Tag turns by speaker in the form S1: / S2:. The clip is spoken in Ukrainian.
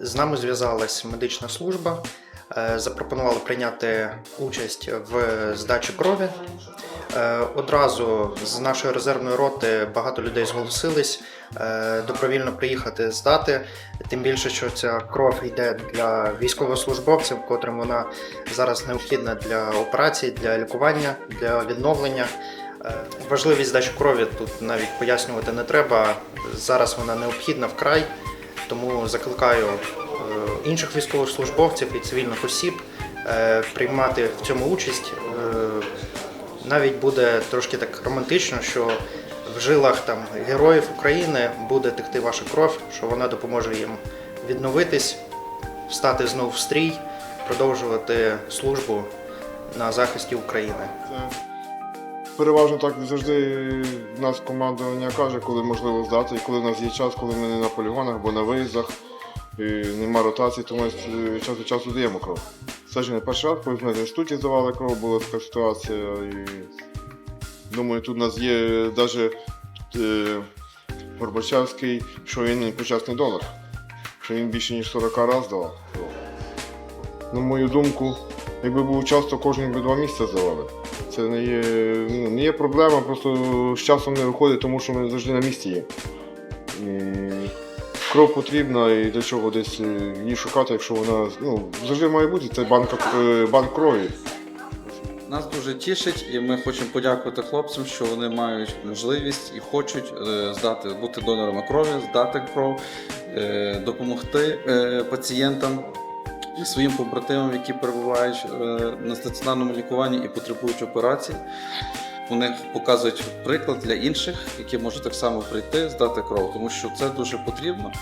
S1: З нами зв'язалась медична служба, е, запропонували прийняти участь в здачі крові. Е, Одразу з нашої резервної роти багато людей зголосились е, добровільно приїхати здати. Тим більше, що ця кров йде для військовослужбовців, котрим вона зараз необхідна для операцій, для лікування, для відновлення. Важливість здачі крові тут навіть пояснювати не треба. Зараз вона необхідна вкрай, тому закликаю е, інших військовослужбовців і цивільних осіб е, приймати в цьому участь. Е, Навіть буде трошки так романтично, що в жилах там героїв України буде текти ваша кров, що вона допоможе їм відновитись, встати знову в стрій, продовжувати службу на захисті України.
S2: Переважно так завжди нас командування каже, коли можливо здати, і коли в нас є час, коли ми не на полігонах або на виїздах, і нема ротації, то ми е, час від часу даємо кров. Це ж не перший раз, коли ми в інституті здавали кров, була така ситуація. І думаю, тут у нас є навіть е, Горбачевський, що він почесний донор, що він більше ніж 40 разів давав. На мою думку, якби був час, то кожен би два місяці здавали. Це не є, ну, не є проблема, просто з часом не виходить, тому що ми завжди на місці є. І кров потрібна і для чого десь е, її шукати, якщо вона ну, завжди має бути, це банка, е, банк крові.
S3: Нас дуже тішить, і ми хочемо подякувати хлопцям, що вони мають можливість і хочуть е, здати, бути донорами крові, здати кров, допомогти пацієнтам своїм побратимам, які перебувають е, на стаціонарному лікуванні і потребують операції. Вони показують приклад для інших, які можуть так само прийти, здати кров, тому що це дуже потрібно.